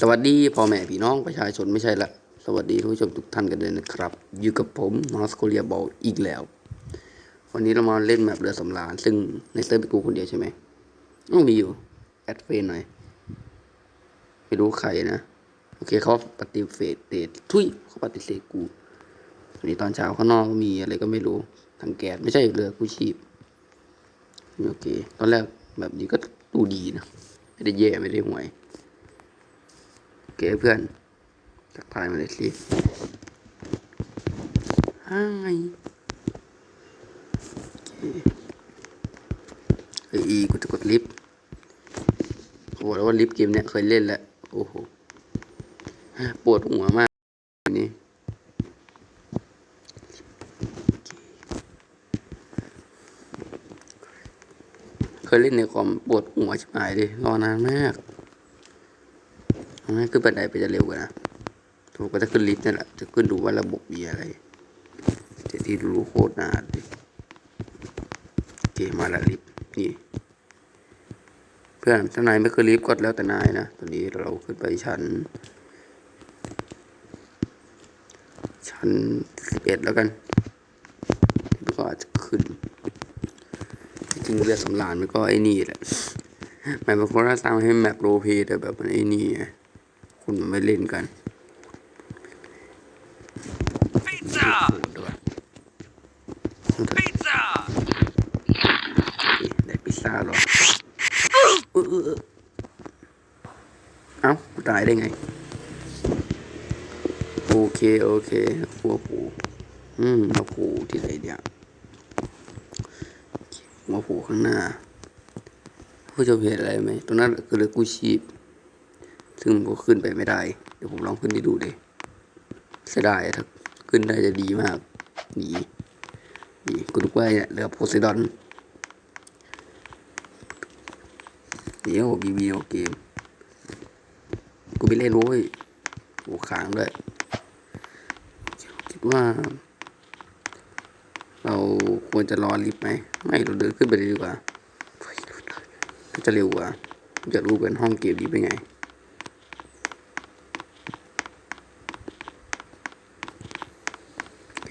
สวัสดีพ่อแม่พี่น้องประชาชนไม่ใช่ละสวัสดีทุกผู้ชมทุกท่านกันเลยนะครับ อยู่กับผมนอสโคเรียบอลอีกแล้ว วันนี้เรามาเล่นแมปเรือสำราญซึ่งในเซิร์ฟเป็นกูคนเดียวใช่ไหมต้องมีอยู่ แอดเฟนหน่อย ไม่รู้ใครนะ โอเคเขาปฏิเสธเดททุยเขาปฏิเสธกูวันนี้ตอนเช้าข้างนอกมีอะไรก็ไม่รู้ทางแก๊สไม่ใช่เรือกู้ชีพโอเค ตอนแรกแบบนี้ก็ดูดีนะ ไม่ได้แย่ไม่ได้ห่วย เคเพื่อนทักทายมาเลยสิฮ่ายโอเคเฮ้ยอีกูจะกดลิฟต์เขาบอกแล้วว่าลิฟต์เกมเนี้ยเคยเล่นแล้ว โอ้โห ปวดหัวมากวันนี้เคยเล่นในคอมปวดหัวชิบหายเลยรอนานมาก ให้ขึ้นบันไดไปจะเร็วกว่านะถูกก็จะขึ้นลิฟต์นี่แหละ จะขึ้นดูว่าระบบมีอะไรเดี๋ยวที่รู้โคตรนานเลยโอเคมาละลิฟต์นี่ เพื่อนถ้านายไม่เคยลิฟต์ก็แล้วแต่นายนะ ตอนนี้เราขึ้นไปชั้น ชั้นสิบเอ็ดแล้วกันก็อาจจะขึ้น จริงเรือสำราญมันก็ไอ้นี่แหละแมปบางคนถ้าสร้างให้แมปโรเพย์แต่แบบมันไอ้นี่ไง คุณมันไม่เล่นกัน Pizza! โหดด้วย Pizza! ได้พิซซ่าหรอเออเออเออเอ้ากูตายได้ไง โอเค โอเคหัวผูอืมหัวผูที่ไหนเนี่ยหัวผูข้างหน้าผู้ชมเห็นอะไรไหมตรงนั้นคือเรือกู้ชีพ ซึ่งผมก็ขึ้นไปไม่ได้ เดี๋ยวผมลองขึ้นไปดูดิเสียดายถ้าขึ้นได้จะดีมากดีดีกูนึกว่าเนี่ยเรือโพไซดอนเดี๋ยวมีวีโอเกมกูไปเล่นโว้ยโอ้ค้างด้วยคิดว่า เราควรจะรอลิฟต์ไหมไม่เราเดินขึ้นไปเลยดีกว่า ก็จะเร็วกว่าจะรู้กันห้องเกมนี้เป็นไง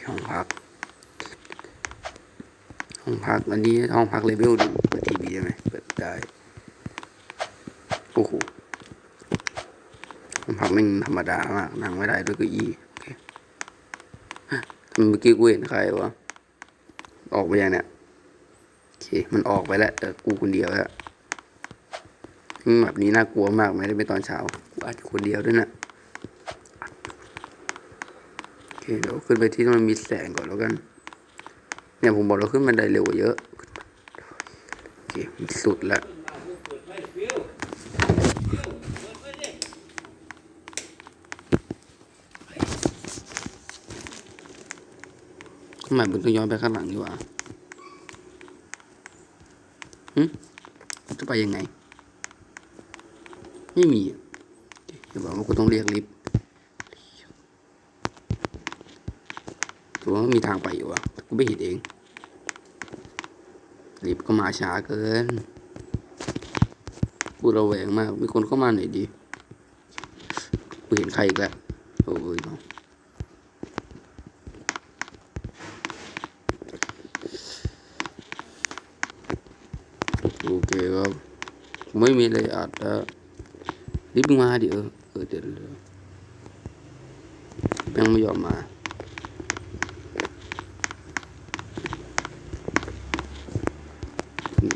ห้อง พัก ห้องพักอันนี้ห้องพักเลเวลดูเปิดทีวีได้ไหมเปิดได้ โอ้โหห้องพักแม่ธรรมดามาก นั่งไม่ได้ด้วยเก็อี้โอเคทำไมเมื่อกี้กูเห็นใครวะ ออกไปยังเนี่ยโอเค มันออกไปแล้วแต่กูคนเดียวแล้วแบบนี้น่ากลัวมากไม่ได้ไปตอนเช้า กูอาจจะคนเดียวด้วยนะโอเคเดี๋ยวขึ้นไปที่มันมีแสงก่อนแล้วกัน เนี่ยผมบอกเราขึ้นบันไดเร็วกว่าเยอะโอเคสุดล้วทำไมมึงต้องย้อนไปข้างหลังดีกว่าหึจะไปยังไง ไม่มีอะเดี๋ยวบอกว่ากูต้องเรียกลิฟต์ ถือว่ามีทางไปอยู่อะกูไม่เห็นเองลิฟก็มาช้าเกินกูระแวงมาก มีคนเข้ามาหน่อยดีกูเห็นใครอีกแล้วโอ้ยน้องโอเคครับไม่มีอะไรอาจจะรีบมาดิเออเออเดี๋ยวยังไม่ยอมมา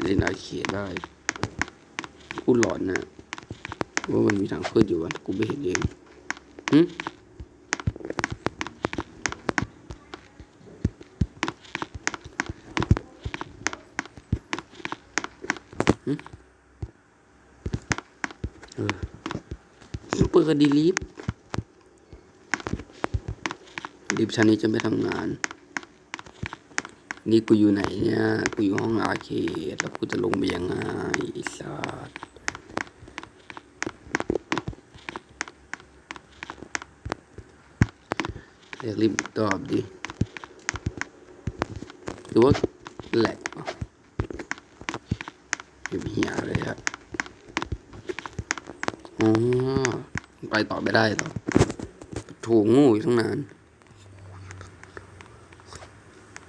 เล่นอาเขียได้กูหลอนนะว่ามันมีทางขึ้นอยู่วะกูไม่เห็นเองหึเปิดดีลิฟต์ลิฟชั้นนี้จะไม่ทำงาน นี่กูอยู่ไหนเนี่ย กูอยู่ห้องอาเคแล้วกูจะลงไปยังไงไอ้สัสเรียกลิฟต์ตอบดิหรือว่าแหลกวะเหียเหียเลยอะอ๋อไปต่อไม่ได้ต่อถูกงูอยู่ตั้งนาน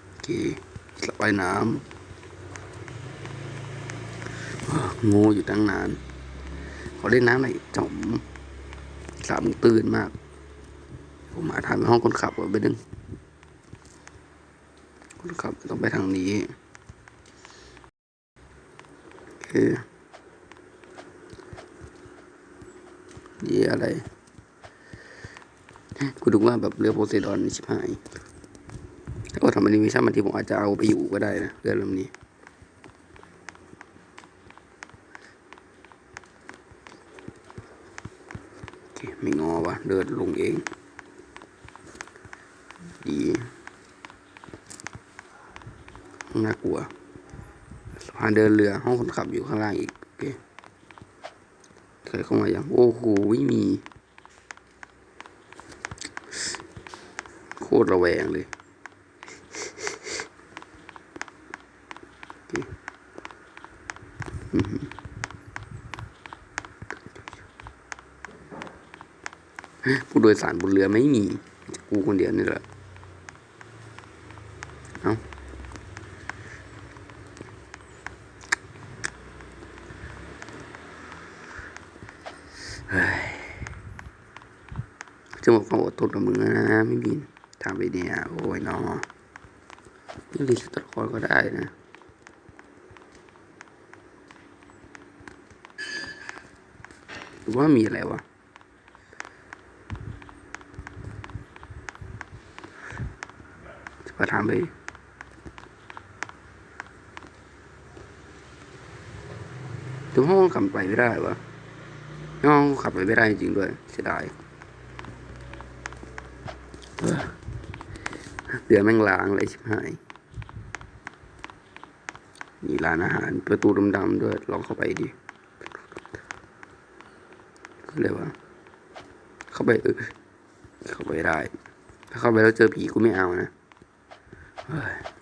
โอเค สระว่ายน้ำงูอยู่ตั้งนาน ขอเล่นน้ำหน่อยจอมสามงตื่นมาก ผมมาทางห้องคนขับก่อนไปดึงคนขับต้องไปทางนี้โอเคนี่อะไรกูดูว่าแบบเรือโพไซดอนนี่ชิบหาย ถ้าก็ทำแอนิเมชั่นบางทีผมอาจจะเอาไปอยู่ก็ได้นะเรื่องลำนี้โอเคไม่งอวะเดินลงเอง ดีน่ากลัวสะพานเดินเรือห้องคนขับอยู่ข้างล่างอีกโอเคเคยเข้ามายัง โอ้โหไม่มี โคตรระแวงเลยโอเคอือหือผู้โด ยสารบนเรือไม่มีกูคนเดียวนี่แหละเอาเฮ้ยจะบอกความอดทนกับมึงนะไม่บินทำไปเนี่ยโอ้ยเนอนี่รีสตอร์คอนก็ได้นะหรือว่ามีอะไรวะ จะมาถามไปถึงห้องขับไปไม่ได้วะห้องขับไปไม่ได้จริงด้วยเสียดายเดือแม่งล้างเลยชิบหายมีร้านอาหารประตูดำๆด้วย ลองเข้าไปดิคืออะไรวะเข้าไปเออเข้าไปได้ ถ้าเข้าไปแล้วเจอผีกูไม่เอานะ เฮ้ย